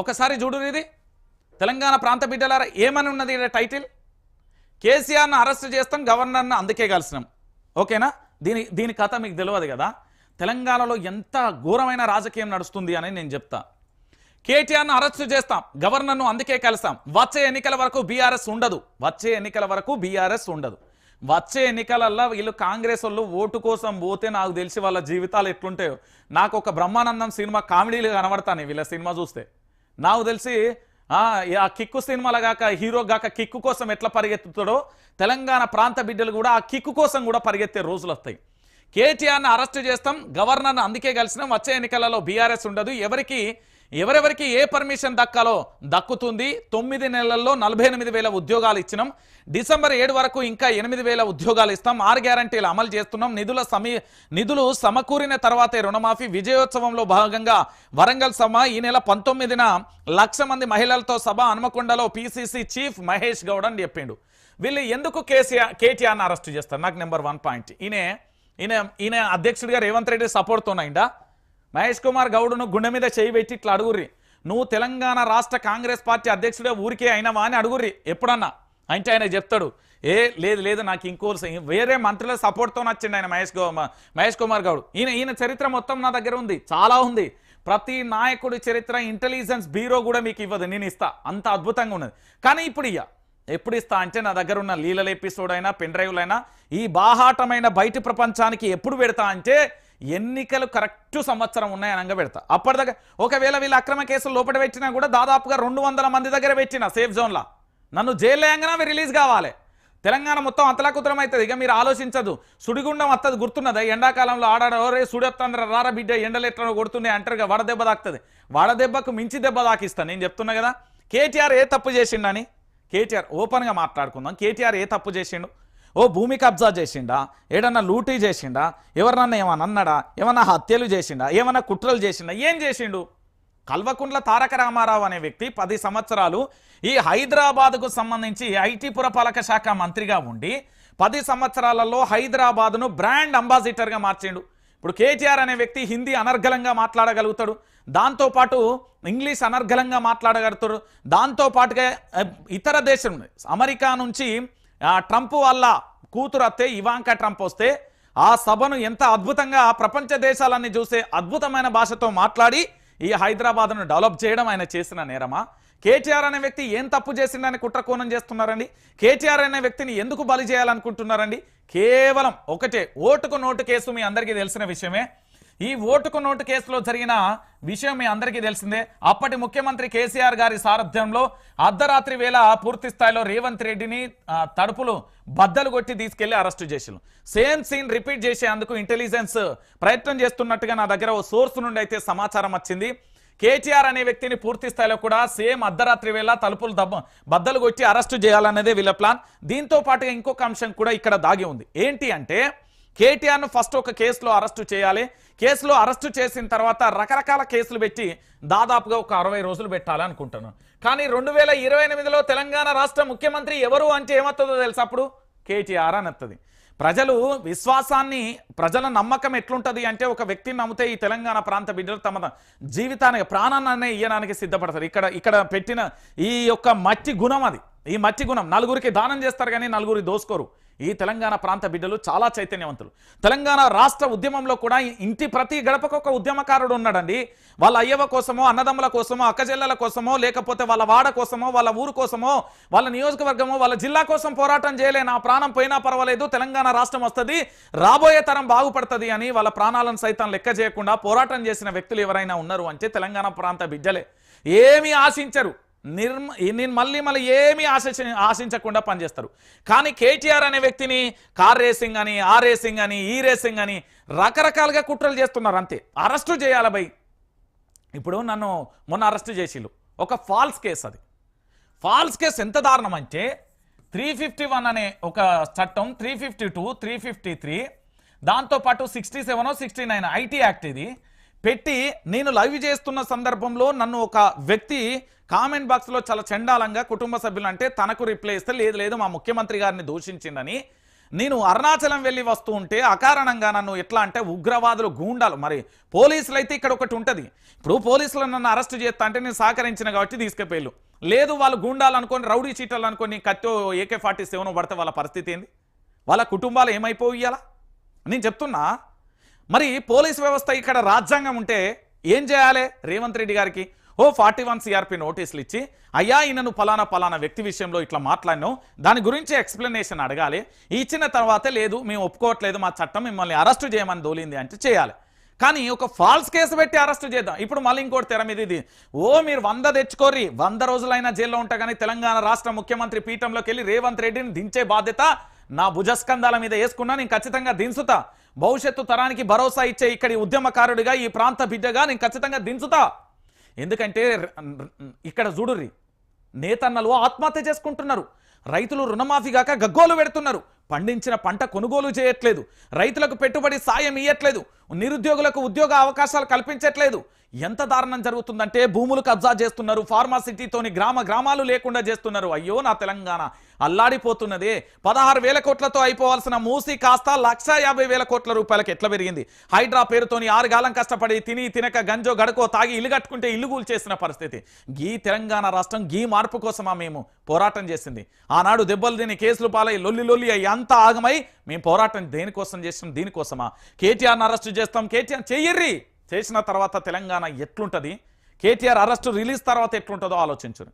ఒకసారి చూడు ఇది. తెలంగాణ ప్రాంత బిడ్డలారా ఏమని ఉన్నది టైటిల్? కేసీఆర్ను అరెస్ట్ చేస్తాం గవర్నర్ను అందుకే కలిసినాం. ఓకేనా? దీని దీని కథ మీకు తెలియదు కదా? తెలంగాణలో ఎంత ఘోరమైన రాజకీయం నడుస్తుంది అని నేను చెప్తా. కేటీఆర్ను అరెస్ట్ చేస్తాం గవర్నర్ను అందుకే కలుస్తాం వచ్చే ఎన్నికల వరకు బీఆర్ఎస్ ఉండదు. వచ్చే ఎన్నికల వరకు బీఆర్ఎస్ ఉండదు. వచ్చే ఎన్నికలల్లో వీళ్ళు కాంగ్రెస్ వాళ్ళు ఓటు కోసం పోతే నాకు తెలిసి వాళ్ళ జీవితాలు ఎట్లుంటాయో. నాకు ఒక బ్రహ్మానందం సినిమా కామెడీలు కనబడతాను వీళ్ళ సినిమా చూస్తే. నాకు తెలిసి ఆ కిక్కు సినిమాలో గాక హీరో గాక కిక్కు కోసం ఎట్లా పరిగెత్తుతాడో తెలంగాణ ప్రాంత బిడ్డలు కూడా ఆ కిక్కు కోసం కూడా పరిగెత్తే రోజులు వస్తాయి. కేటీఆర్ని అరెస్ట్ చేస్తాం గవర్నర్ను అందుకే కలిసినాం వచ్చే ఎన్నికలలో బీఆర్ఎస్ ఉండదు. ఎవరికి ఎవరెవరికి ఏ పర్మిషన్ దక్కాలో దక్కుతుంది. తొమ్మిది నెలల్లో నలభై ఎనిమిది వేల ఉద్యోగాలు ఇచ్చినాం. డిసెంబర్ ఏడు వరకు ఇంకా ఎనిమిది వేల ఉద్యోగాలు ఇస్తాం. ఆరు గ్యారంటీలు అమలు చేస్తున్నాం. నిధుల సమీ నిధులు సమకూరిన తర్వాతే రుణమాఫీ విజయోత్సవంలో భాగంగా వరంగల్ సభ ఈ నెల పంతొమ్మిదిన లక్ష మంది మహిళలతో సభ హనుమకొండలో పిసిసి చీఫ్ మహేష్ గౌడ్ అని చెప్పిండు. వీళ్ళు ఎందుకు కేసీఆర్ కేటీఆర్ని అరెస్ట్ చేస్తారు? నాకు నెంబర్ వన్ పాయింట్. ఈయన ఈయన ఈయన అధ్యక్షుడిగా రేవంత్ రెడ్డి సపోర్ట్తోనైందా మహేష్ కుమార్ గౌడ్ను గుండె మీద చేయి పెట్టి ఇట్లా అడుగుర్రి. నువ్వు తెలంగాణ రాష్ట్ర కాంగ్రెస్ పార్టీ అధ్యక్షుడే ఊరికే అయినవా? అని అడుగుర్రి. ఎప్పుడన్నా? అంటే ఆయన చెప్తాడు. ఏ లేదు లేదు నాకు ఇంకో వేరే మంత్రుల సపోర్ట్తో వచ్చిండు ఆయన మహేష్ మహేష్ కుమార్ గౌడ్. ఈయన ఈయన చరిత్ర మొత్తం నా దగ్గర ఉంది. చాలా ఉంది. ప్రతి నాయకుడి చరిత్ర ఇంటెలిజెన్స్ బ్యూరో కూడా మీకు ఇవ్వదు. నేను ఇస్తా. అంత అద్భుతంగా ఉన్నది. కానీ ఇప్పుడు ఇయ్య. ఎప్పుడు ఇస్తా అంటే నా దగ్గర ఉన్న లీలల ఎపిసోడ్ అయినా పెన్ డ్రైవ్లైనా ఈ బాహాటమైన బయటి ప్రపంచానికి ఎప్పుడు పెడతా అంటే ఎన్నికలు కరెక్ట్ సంవత్సరం ఉన్నాయనగా పెడతా అప్పటిదాకా ఒకవేళ వీళ్ళు అక్రమ కేసులు లోపల పెట్టినా కూడా దాదాపుగా రెండు వందల మంది దగ్గర పెట్టిన సేఫ్ జోన్లో నన్ను జైలు అవి రిలీజ్ కావాలి. తెలంగాణ మొత్తం అంతలాకుతరం అవుతుంది ఇక మీరు ఆలోచించదు. సుడిగుండం వస్తుంది గుర్తున్నదా? ఎండాకాలంలో ఆడాడ రే సుడెత్తంద్ర రారా బిడ్డ ఎండలు కొడుతున్నాయి అంటారుగా కదా, వడ దెబ్బ తాకుతుంది. వడ దెబ్బకు మించి దెబ్బ తాకిస్తాను నేను చెప్తున్నా కదా కేటీఆర్ ఏ తప్పు చేసిండని? కేటీఆర్ ఓపెన్గా మాట్లాడుకుందాం. కేటీఆర్ ఏ తప్పు చేసిండు? ఓ భూమి కబ్జా చేసిండా? ఏడన్నా లూటీ చేసిండా? ఎవరినన్నా ఏమన్నా అన్నాడా? ఏమన్నా హత్యలు చేసిండా? ఏమన్నా కుట్రలు చేసిండా? ఏం చేసిండు? కల్వకుంట్ల తారక రామారావు అనే వ్యక్తి పది సంవత్సరాలు ఈ హైదరాబాద్కు సంబంధించి ఐటీ పురపాలక శాఖ మంత్రిగా ఉండి పది సంవత్సరాలలో హైదరాబాద్ను బ్రాండ్ అంబాసిడర్గా మార్చిండు. ఇప్పుడు కేటీఆర్ అనే వ్యక్తి హిందీ అనర్గలంగా మాట్లాడగలుగుతాడు. దాంతోపాటు ఇంగ్లీష్ అనర్గలంగా మాట్లాడగలుగుతాడు. దాంతోపాటుగా ఇతర దేశం అమెరికా నుంచి ట్రంప్ వల్ల కూతురు అత్తే ఇవాంకా ట్రంప్ వస్తే ఆ సభను ఎంత అద్భుతంగా ప్రపంచ దేశాలన్నీ చూసే అద్భుతమైన భాషతో మాట్లాడి ఈ హైదరాబాద్ను డెవలప్ చేయడం ఆయన చేసిన నేరమా? కేటీఆర్ అనే వ్యక్తి ఏం తప్పు చేసిందని కుట్రకోణం చేస్తున్నారండి? కేటీఆర్ అనే వ్యక్తిని ఎందుకు బలి చేయాలనుకుంటున్నారండి? కేవలం ఒకటే ఓటుకు నోటు కేసు మీ అందరికీ తెలిసిన విషయమే. ఈ ఓటుకు నోటు కేసులో జరిగిన విషయం మీ అందరికీ తెలిసిందే. అప్పటి ముఖ్యమంత్రి కేసీఆర్ గారి సారథ్యంలో అర్ధరాత్రి వేళ పూర్తి స్థాయిలో రేవంత్ రెడ్డిని తడుపులు బద్దలు కొట్టి తీసుకెళ్ళి అరెస్టు చేశారు సేమ్ సీన్ రిపీట్ చేసేందుకు ఇంటెలిజెన్స్ ప్రయత్నం చేస్తున్నట్టుగా నా దగ్గర ఓ సోర్స్ నుండి అయితే సమాచారం వచ్చింది. కేటీఆర్ అనే వ్యక్తిని పూర్తి స్థాయిలో కూడా సేమ్ అర్ధరాత్రి వేళ తలుపులు దబ్బ బద్దలు కొట్టి అరెస్టు చేయాలనేదే వీళ్ళ ప్లాన్. దీంతో పాటుగా ఇంకొక అంశం కూడా ఇక్కడ దాగి ఉంది. ఏంటి అంటే కేటీఆర్ను ఫస్ట్ ఒక కేసులో అరెస్టు చేయాలి. కేసులో అరెస్టు చేసిన తర్వాత రకరకాల కేసులు పెట్టి దాదాపుగా ఒక అరవై రోజులు పెట్టాలనుకుంటున్నాను కానీ రెండు వేల ఇరవై ఎనిమిదిలో తెలంగాణ రాష్ట్ర ముఖ్యమంత్రి ఎవరు అంటే ఏమవుతుందో తెలుసు అప్పుడు? కేటీఆర్ అని ప్రజలు విశ్వాసాన్ని ప్రజల నమ్మకం ఎట్లుంటది అంటే ఒక వ్యక్తిని నమ్మితే ఈ తెలంగాణ ప్రాంత బిడ్డలు తమ జీవితానికి ప్రాణాన్ని ఇయ్యడానికి సిద్ధపడతారు. ఇక్కడ ఇక్కడ పెట్టిన ఈ యొక్క మట్టి గుణం అది. ఈ మట్టి గుణం. నలుగురికి దానం చేస్తారు కానీ నలుగురికి దోసుకోరు. ఈ తెలంగాణ ప్రాంత బిడ్డలు చాలా చైతన్యవంతులు. తెలంగాణ రాష్ట్ర ఉద్యమంలో కూడా ఇంటి ప్రతి గడపకు ఒక ఉద్యమకారుడు ఉన్నాడండి. వాళ్ళ అయ్యవ కోసమో అన్నదమ్ముల కోసమో అక్కజెల్లల కోసమో లేకపోతే వాళ్ళ వాడ కోసమో వాళ్ళ ఊరు కోసమో వాళ్ళ నియోజకవర్గమో వాళ్ళ జిల్లా కోసం పోరాటం చేయలే నా ప్రాణం పోయినా పర్వాలేదు తెలంగాణ రాష్ట్రం వస్తుంది రాబోయే తరం బాగుపడుతుంది అని వాళ్ళ ప్రాణాలను సైతం లెక్క చేయకుండా పోరాటం చేసిన వ్యక్తులు ఎవరైనా ఉన్నారు అంటే తెలంగాణ ప్రాంత బిడ్డలే. ఏమీ ఆశించరు. నిర్మ నేను మళ్ళీ మళ్ళీ ఏమీ ఆశించ ఆశించకుండా పనిచేస్తారు. కానీ కేటీఆర్ అనే వ్యక్తిని కార్ రేసింగ్ అని ఆ రేసింగ్ అని ఈ రేసింగ్ అని రకరకాలుగా కుట్రలు చేస్తున్నారు అంతే. అరెస్టు చేయాలి బై ఇప్పుడు నన్ను మొన్న అరెస్టు చేసిళ్ళు. ఒక ఫాల్స్ కేసు అది. ఫాల్స్ కేసు ఎంత దారుణం అంటే త్రీ ఫిఫ్టీ వన్ అనే ఒక చట్టం three fifty two three fifty three దాంతోపాటు sixty seven sixty nine IT act ఇది. పెట్టి నేను లైవ్ చేస్తున్న సందర్భంలో నన్ను ఒక వ్యక్తి కామెంట్ బాక్స్లో చాలా చండాలంగా కుటుంబ సభ్యులు అంటే తనకు రిప్లై ఇస్తే లేదు లేదు మా ముఖ్యమంత్రి గారిని దూషించిందని. నేను అరుణాచలం వెళ్ళి వస్తూ ఉంటే అకారణంగా నన్ను ఎట్లా అంటే ఉగ్రవాదులు గూండాలు మరి పోలీసులు అయితే ఇక్కడ ఒకటి ఉంటుంది. ఇప్పుడు పోలీసులు నన్ను అరెస్ట్ చేస్తా అంటే నేను సహకరించిన కాబట్టి తీసుకుపోయారు లేదు వాళ్ళు గూండాలు అనుకొని రౌడీ చీటలు అనుకొని కత్తో ఏకే ఫార్టీ సెవెన్ పడితే వాళ్ళ పరిస్థితి ఏంది? వాళ్ళ కుటుంబాలు ఏమైపోయాలా నేను చెప్తున్నా మరి పోలీస్ వ్యవస్థ ఇక్కడ రాజ్యాంగం ఉంటే ఏం చేయాలి? రేవంత్ రెడ్డి గారికి ఓ ఫార్టీ వన్ సిఆర్పి నోటీసులు ఇచ్చి అయ్యా ఈయనను పలానా పలానా వ్యక్తి విషయంలో ఇట్లా మాట్లాడినావు. దాని గురించి ఎక్స్ప్లెనేషన్ అడగాలి. ఇచ్చిన తర్వాత లేదు మేము ఒప్పుకోవట్లేదు మా చట్టం మిమ్మల్ని అరెస్టు చేయమని దోలింది అంటే చేయాలి. కానీ ఒక ఫాల్స్ కేసు పెట్టి అరెస్ట్ చేద్దాం. ఇప్పుడు మళ్ళీ ఇంకోటి తెర మీద ఇది. ఓ మీరు వంద తెచ్చుకోర్రి. వంద రోజులైనా జైల్లో ఉంటా కానీ తెలంగాణ రాష్ట్ర ముఖ్యమంత్రి పీఠంలోకి వెళ్ళి రేవంత్ రెడ్డిని దించే బాధ్యత నా భుజస్కంధాల మీద వేసుకున్నా నేను ఖచ్చితంగా దించుతా. భవిష్యత్తు తరానికి భరోసా ఇచ్చే ఇక్కడి ఉద్యమకారుడిగా ఈ ప్రాంత బిడ్డగా నేను ఖచ్చితంగా దించుతా. ఎందుకంటే ఇక్కడ చూడుర్రి నేతన్నలు ఆత్మహత్య చేసుకుంటున్నారు. రైతులు రుణమాఫీ కాక గగ్గోలు పెడుతున్నారు. పండించిన పంట కొనుగోలు చేయట్లేదు. రైతులకు పెట్టుబడి సాయం ఇయ్యట్లేదు. నిరుద్యోగులకు ఉద్యోగ అవకాశాలు కల్పించట్లేదు. ఎంత దారుణం జరుగుతుందంటే భూములు కబ్జా చేస్తున్నారు. ఫార్మాసిటీతోని గ్రామ గ్రామాలు లేకుండా చేస్తున్నారు. అయ్యో నా తెలంగాణ అల్లాడిపోతున్నదే. పదహారు వేల కోట్లతో అయిపోవాల్సిన మూసి కాస్త లక్ష యాభై వేల కోట్ల రూపాయలకు ఎట్లా పెరిగింది? హైడ్రా పేరుతోని ఆరుగాలం కష్టపడి తిని తినక గంజో గడకో తాగి ఇల్లు కట్టుకుంటే ఇల్లు చేసిన పరిస్థితి. గీ తెలంగాణ రాష్ట్రం గీ మార్పు కోసమా మేము పోరాటం చేసింది? ఆనాడు దెబ్బలు తిని కేసులు పాలై లొల్లి లొల్లి అయ్యి ఇదంతా ఆగమై మేము పోరాటం దేనికోసం చేసినాం దీనికోసమా? కేటీఆర్ని అరెస్ట్ చేస్తాం. కేటీఆర్ చెయ్యర్రి. చేసిన తర్వాత తెలంగాణ ఎట్లుంటుంది? కేటీఆర్ అరెస్టు రిలీజ్ తర్వాత ఎట్లుంటుందో ఆలోచించరు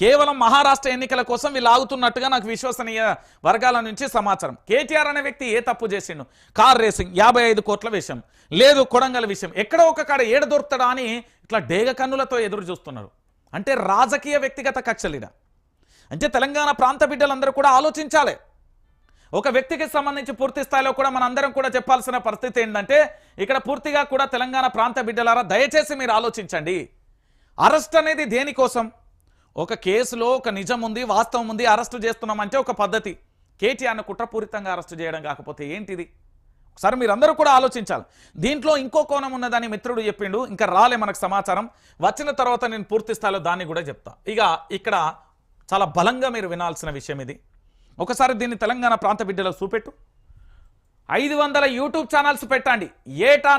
కేవలం మహారాష్ట్ర ఎన్నికల కోసం వీళ్ళు ఆగుతున్నట్టుగా నాకు విశ్వసనీయ వర్గాల నుంచి సమాచారం. కేటీఆర్ అనే వ్యక్తి ఏ తప్పు చేసిండు? కార్ రేసింగ్ యాభై ఐదు కోట్ల విషయం. లేదు కొడంగల్ విషయం. ఎక్కడో ఒక కాడ ఏడ దొరుకుతాడా అని ఇట్లా డేగ కన్నులతో ఎదురు చూస్తున్నారు. అంటే రాజకీయ వ్యక్తిగత కక్షలిడ అంటే తెలంగాణ ప్రాంత బిడ్డలందరూ కూడా ఆలోచించాలి. ఒక వ్యక్తికి సంబంధించి పూర్తి స్థాయిలో కూడా మనందరం కూడా చెప్పాల్సిన పరిస్థితి ఏంటంటే ఇక్కడ పూర్తిగా కూడా తెలంగాణ ప్రాంత బిడ్డలారా దయచేసి మీరు ఆలోచించండి. అరెస్ట్ అనేది దేనికోసం ఒక కేసులో ఒక నిజం ఉంది వాస్తవం ఉంది అరెస్టు చేస్తున్నామంటే ఒక పద్ధతి. కేటీఆర్ను కుట్రపూరితంగా అరెస్టు చేయడం కాకపోతే ఏంటిది? ఒకసారి మీరందరూ కూడా ఆలోచించాలి. దీంట్లో ఇంకో కోణం ఉన్నదని మిత్రుడు చెప్పిండు ఇంకా రాలే మనకు సమాచారం. వచ్చిన తర్వాత నేను పూర్తి స్థాయిలో దాన్ని కూడా చెప్తా. ఇక ఇక్కడ చాలా బలంగా మీరు వినాల్సిన విషయం ఇది. ఒకసారి దీన్ని తెలంగాణ ప్రాంత బిడ్డలకు చూపెట్టు. ఐదు వందల యూట్యూబ్ ఛానల్స్ పెట్టండి. ఏటా